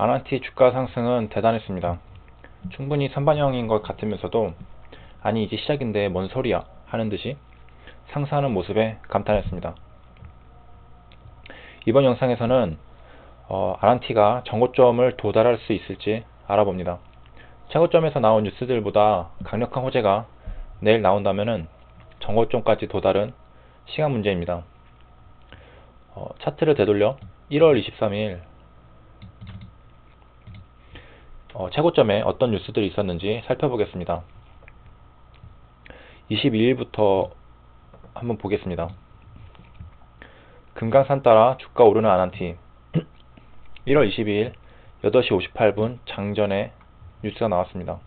아난티 주가 상승은 대단했습니다. 충분히 선반영인 것 같으면서도 아니 이제 시작인데 뭔 소리야 하는 듯이 상승하는 모습에 감탄했습니다. 이번 영상에서는 어, 아란티가 정고점을 도달할 수 있을지 알아봅니다. 최고점에서 나온 뉴스들보다 강력한 호재가 내일 나온다면 정고점까지 도달은 시간 문제입니다. 어, 차트를 되돌려 1월 23일 어, 최고점에 어떤 뉴스들이 있었는지 살펴보겠습니다. 22일부터 한번 보겠습니다. 금강산 따라 주가 오르는 아난티 1월 22일 8시 58분 장전에 뉴스가 나왔습니다.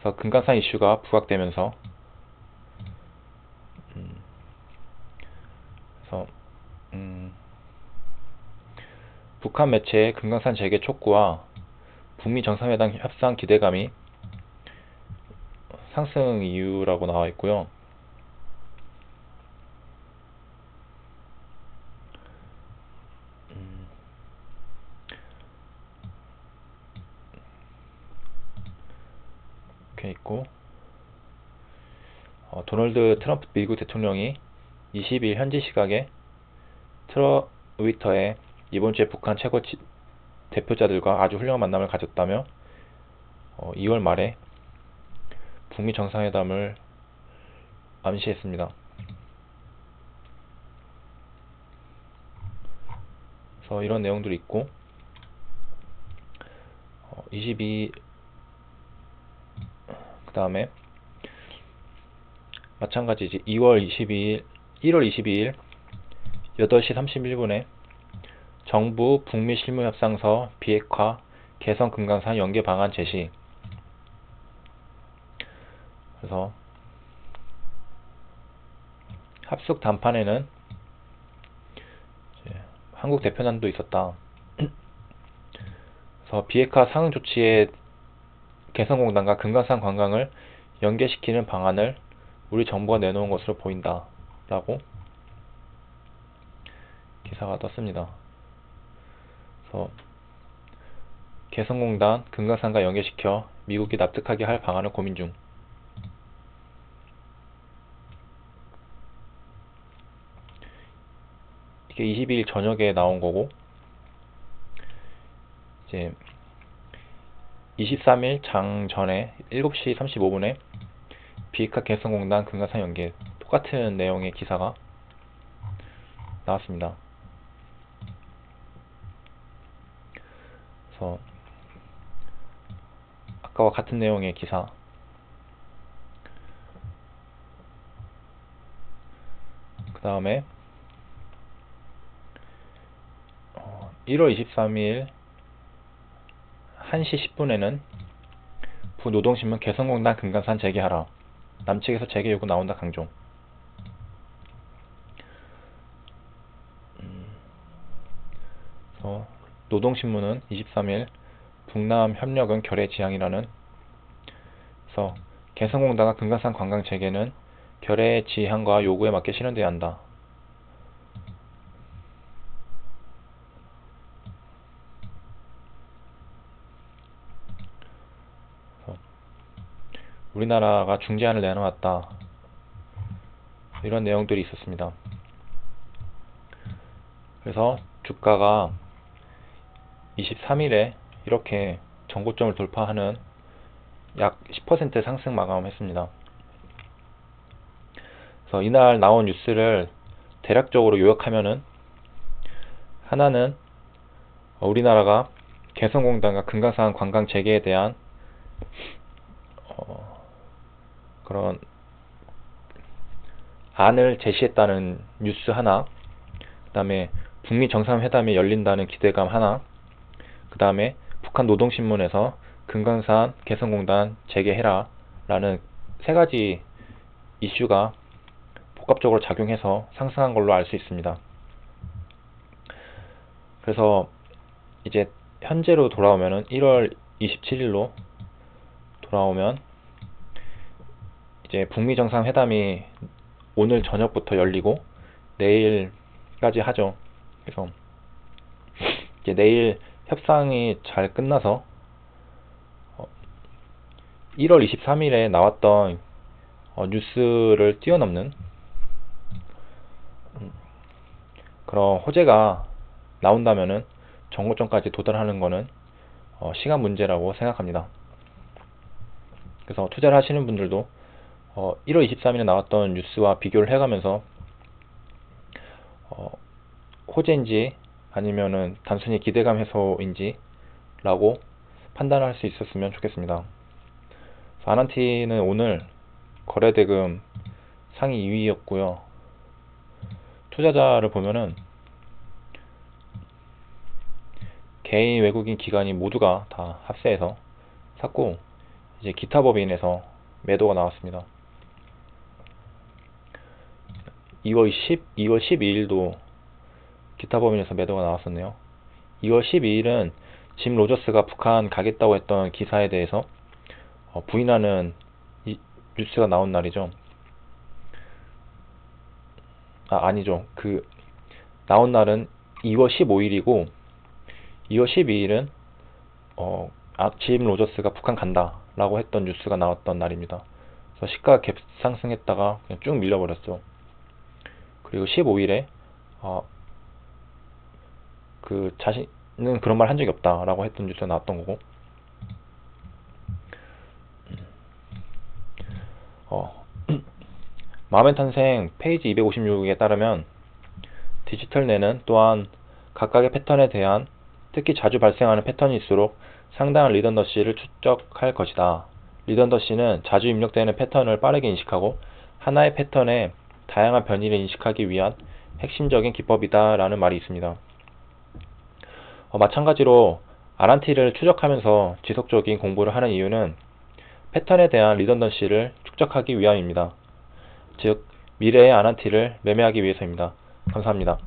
그래서 금강산 이슈가 부각되면서 음, 그래서 음, 북한 매체의 금강산 재개 촉구와 북미 정상회담 협상 기대감이 상승 이유라고 나와 있고요. 음, 이렇게 있고 어, 도널드 트럼프 미국 대통령이 20일 현지 시각에 트위터에 이번 주에 북한 최고 지, 대표자들과 아주 훌륭한 만남을 가졌다며 어, 2월 말에 북미 정상회담을 암시했습니다. 그래서 이런 내용들이 있고 어, 22 그 다음에 마찬가지 이제 2월 22일 1월 22일 8시 31분에 정부 북미 실무협상서 비핵화 개성 금강산 연계 방안 제시 그래서 합숙 단판에는 한국 대표단도 있었다. 그래서 비핵화 상응 조치에 개성공단과 금강산 관광을 연계시키는 방안을 우리 정부가 내놓은 것으로 보인다. 라고 기사가 떴습니다. 그래서 개성공단 금강산과 연계시켜 미국이 납득하게 할 방안을 고민 중. 이게 22일 저녁에 나온 거고 이제 23일 장 전에 7시 35분에 비카 개성공단 금강산 연계 똑같은 내용의 기사가 나왔습니다. 그래서 아까와 같은 내용의 기사 그 다음에 1월 23일 1시 10분에는 부노동신문 개성공단 금강산 재개하라. 남측에서 재개 요구 나온다 강조. 음, 노동신문은 23일 북남 협력은 결의 지향이라는 그래서 개성공단과 금강산 관광 재개는 결의 지향과 요구에 맞게 실현돼야 한다. 우리나라가 중재안을 내놓았다. 이런 내용들이 있었습니다. 그래서 주가가 23일에 이렇게 전고점을 돌파하는 약 10% 상승 마감했습니다. 그래서 이날 나온 뉴스를 대략적으로 요약하면은 하나는 우리나라가 개성공단과 금강산 관광 재개에 대한 그런 안을 제시했다는 뉴스 하나 그 다음에 북미 정상회담이 열린다는 기대감 하나 그 다음에 북한 노동신문에서 금강산 개성공단 재개해라 라는 세 가지 이슈가 복합적으로 작용해서 상승한 걸로 알 수 있습니다. 그래서 이제 현재로 돌아오면 1월 27일로 돌아오면 이제 북미 정상회담이 오늘 저녁부터 열리고 내일까지 하죠. 그래서 이제 내일 협상이 잘 끝나서 어, 1월 23일에 나왔던 어, 뉴스를 뛰어넘는 음, 그런 호재가 나온다면은 정고점까지 도달하는 거는 어, 시간 문제라고 생각합니다. 그래서 투자를 하시는 분들도 어, 1월 23일에 나왔던 뉴스와 비교를 해가면서 어, 호재인지 아니면은 단순히 기대감 해소인지 라고 판단을 할수 있었으면 좋겠습니다. 아난티는 오늘 거래대금 상위 2위였고요. 투자자를 보면은 개인 외국인 기관이 모두가 다 합세해서 샀고 이제 기타 법인에서 매도가 나왔습니다. 2월 10, 2월 12일도 기타 법인에서 매도가 나왔었네요. 2월 12일은 짐 로저스가 북한 가겠다고 했던 기사에 대해서 어, 부인하는 이, 뉴스가 나온 날이죠. 아, 아니죠. 그 나온 날은 2월 15일이고 2월 12일은 어, 아, 짐 로저스가 북한 간다라고 했던 뉴스가 나왔던 날입니다. 그래서 시가 갭 상승했다가 그냥 쭉 밀려버렸죠. 그리고 15일에 어, 그 자신은 그런 말 한 적이 없다라고 했던 뉴스가 나왔던 거고 어, 마음의 탄생 페이지 256에 따르면 디지털 뇌는 또한 각각의 패턴에 대한 특히 자주 발생하는 패턴일수록 상당한 리던더시를 축적할 것이다. 리던더시는 자주 입력되는 패턴을 빠르게 인식하고 하나의 패턴의 다양한 변이를 인식하기 위한 핵심적인 기법이다 라는 말이 있습니다. 어, 마찬가지로 아란티를 추적하면서 지속적인 공부를 하는 이유는 패턴에 대한 리던던시를 축적하기 위함입니다. 즉, 미래의 아란티를 매매하기 위해서입니다. 감사합니다.